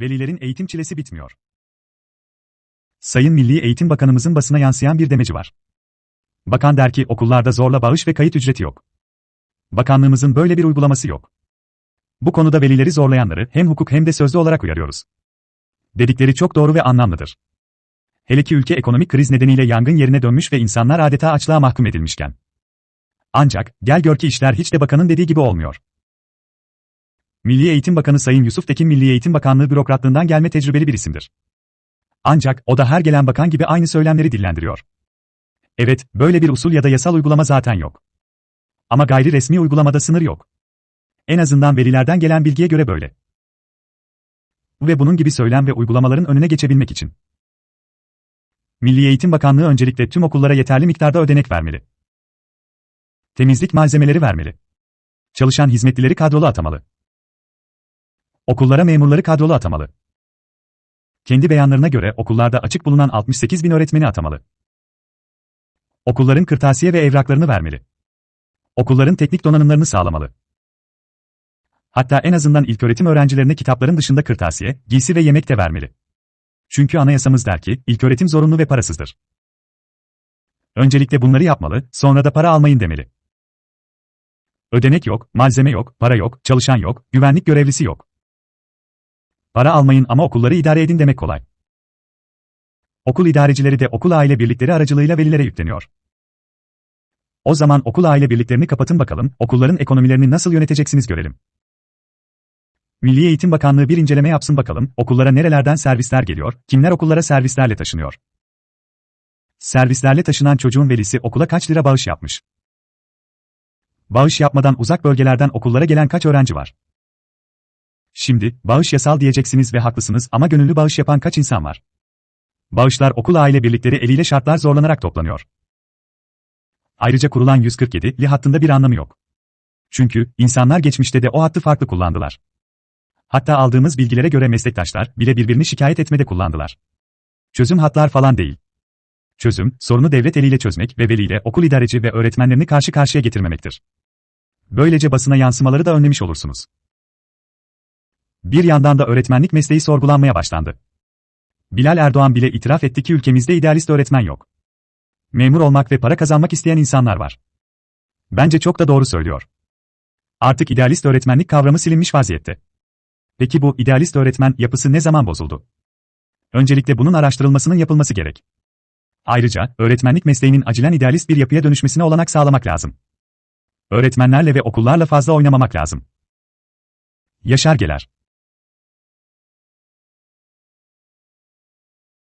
Velilerin eğitim çilesi bitmiyor. Sayın Milli Eğitim Bakanımızın basına yansıyan bir demeci var. Bakan der ki okullarda zorla bağış ve kayıt ücreti yok. Bakanlığımızın böyle bir uygulaması yok. Bu konuda velileri zorlayanları hem hukuk hem de sözlü olarak uyarıyoruz. Dedikleri çok doğru ve anlamlıdır. Hele ki ülke ekonomik kriz nedeniyle yangın yerine dönmüş ve insanlar adeta açlığa mahkum edilmişken. Ancak, gel gör ki işler hiç de bakanın dediği gibi olmuyor. Milli Eğitim Bakanı Sayın Yusuf Tekin Milli Eğitim Bakanlığı bürokratlığından gelme tecrübeli bir isimdir. Ancak o da her gelen bakan gibi aynı söylemleri dillendiriyor. Evet, böyle bir usul ya da yasal uygulama zaten yok. Ama gayri resmi uygulamada sınır yok. En azından velilerden gelen bilgiye göre böyle. Ve bunun gibi söylem ve uygulamaların önüne geçebilmek için. Milli Eğitim Bakanlığı öncelikle tüm okullara yeterli miktarda ödenek vermeli. Temizlik malzemeleri vermeli. Çalışan hizmetlileri kadrolu atamalı. Okullara memurları kadrolu atamalı. Kendi beyanlarına göre okullarda açık bulunan 68 bin öğretmeni atamalı. Okulların kırtasiye ve evraklarını vermeli. Okulların teknik donanımlarını sağlamalı. Hatta en azından ilköğretim öğrencilerine kitapların dışında kırtasiye, giysi ve yemek de vermeli. Çünkü anayasamız der ki, ilköğretim zorunlu ve parasızdır. Öncelikle bunları yapmalı, sonra da para almayın demeli. Ödenek yok, malzeme yok, para yok, çalışan yok, güvenlik görevlisi yok. Para almayın ama okulları idare edin demek kolay. Okul idarecileri de okul aile birlikleri aracılığıyla velilere yükleniyor. O zaman okul aile birliklerini kapatın bakalım, okulların ekonomilerini nasıl yöneteceksiniz görelim. Milli Eğitim Bakanlığı bir inceleme yapsın bakalım, okullara nerelerden servisler geliyor, kimler okullara servislerle taşınıyor. Servislerle taşınan çocuğun velisi okula kaç lira bağış yapmış? Bağış yapmadan uzak bölgelerden okullara gelen kaç öğrenci var? Şimdi, bağış yasal diyeceksiniz ve haklısınız ama gönüllü bağış yapan kaç insan var? Bağışlar okul aile birlikleri eliyle şartlar zorlanarak toplanıyor. Ayrıca kurulan 147'li hattında bir anlamı yok. Çünkü, insanlar geçmişte de o hattı farklı kullandılar. Hatta aldığımız bilgilere göre meslektaşlar bile birbirini şikayet etmede kullandılar. Çözüm hatlar falan değil. Çözüm, sorunu devlet eliyle çözmek ve veliyle okul idareci ve öğretmenlerini karşı karşıya getirmemektir. Böylece basına yansımaları da önlemiş olursunuz. Bir yandan da öğretmenlik mesleği sorgulanmaya başlandı. Bilal Erdoğan bile itiraf etti ki ülkemizde idealist öğretmen yok. Memur olmak ve para kazanmak isteyen insanlar var. Bence çok da doğru söylüyor. Artık idealist öğretmenlik kavramı silinmiş vaziyette. Peki bu idealist öğretmen yapısı ne zaman bozuldu? Öncelikle bunun araştırılmasının yapılması gerek. Ayrıca, öğretmenlik mesleğinin acilen idealist bir yapıya dönüşmesine olanak sağlamak lazım. Öğretmenlerle ve okullarla fazla oynamamak lazım. Yaşar Geler